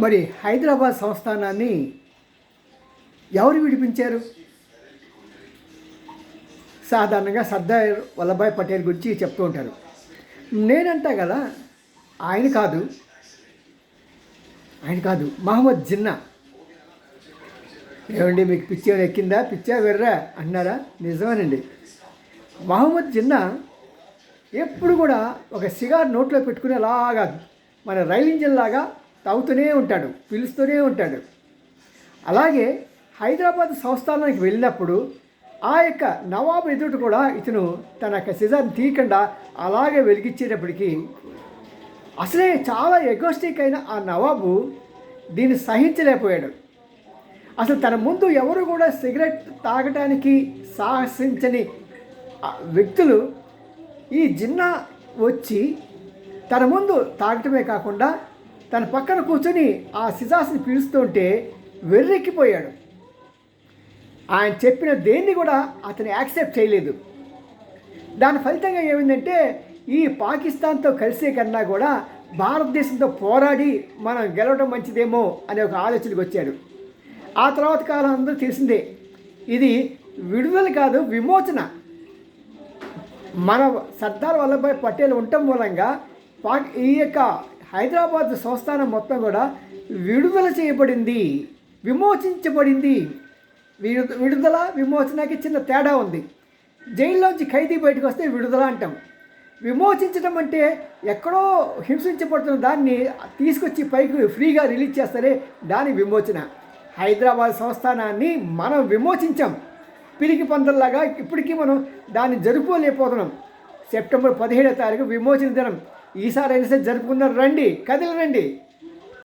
మరి హైదరాబాద్ సంస్థానాన్ని ఎవరు విడిపించారు? సాధారణంగా సర్దార్ వల్లభాయ్ పటేల్ గురించి చెప్తూ ఉంటారు. నేనంటా కదా ఆయన కాదు ఆయన కాదు మహమ్మద్ జిన్నా. ఏమండి మీకు పిచ్చా ఎక్కిందా? పిచ్చా వెర్రా అన్నారా? నిజమేనండి. మహమ్మద్ జిన్నా ఎప్పుడు కూడా ఒక సిగార్ నోట్లో పెట్టుకునేలాగా మన రైలు ఇంజిన్ లాగా తాగుతూనే ఉంటాడు పిలుస్తూనే ఉంటాడు. అలాగే హైదరాబాద్ సంస్థానానికి వెళ్ళినప్పుడు ఆ యొక్క నవాబు ఎదుట కూడా ఇతను తన యొక్క సిజాన్ని తీయకుండా అలాగే వెలిగించేటప్పటికీ అసలే చాలా ఎగోస్టిక్ అయిన ఆ నవాబు దీన్ని సహించలేకపోయాడు. అసలు తన ముందు ఎవరు కూడా సిగరెట్ తాగటానికి సాహసించని వ్యక్తులు ఈ జిన్నా వచ్చి తన ముందు తాగటమే కాకుండా తన పక్కన కూర్చొని ఆ సిజాస్ని పిలుస్తుంటే వెర్రెక్కిపోయాడు. ఆయన చెప్పిన దేన్ని కూడా అతను యాక్సెప్ట్ చేయలేదు. దాని ఫలితంగా ఏమైందంటే ఈ పాకిస్తాన్తో కలిసే కన్నా కూడా భారతదేశంతో పోరాడి మనం గెలవడం మంచిదేమో అనే ఒక ఆలోచనకు వచ్చాడు. ఆ తర్వాత కాలం అందరూ తెలిసిందే ఇది విడుదల కాదు విమోచన. మన సర్దార్ వల్లభాయ్ పటేల్ ఉండటం మూలంగా పాక్ ఈ యొక్క హైదరాబాద్ సంస్థానం మొత్తం కూడా విడుదల చేయబడింది విమోచించబడింది. విడుదల విమోచనకి చిన్న తేడా ఉంది. జైల్లోంచి ఖైదీ బయటకు వస్తే విడుదల అంటాం. విమోచించడం అంటే ఎక్కడో హింసించబడుతున్న దాన్ని తీసుకొచ్చి పైకి ఫ్రీగా రిలీజ్ చేస్తారే దాని విమోచన. హైదరాబాద్ సంస్థానాన్ని మనం విమోచించాం. పిరికి పందల్లాగా ఇప్పటికీ మనం దాన్ని జరుపుకోలేకపోతున్నాం. సెప్టెంబర్ పదిహేడో తారీఖు విమోచన దినం. ఈసారి అయినా సరే జరుపుకున్నారు రండి కదిలి రండి.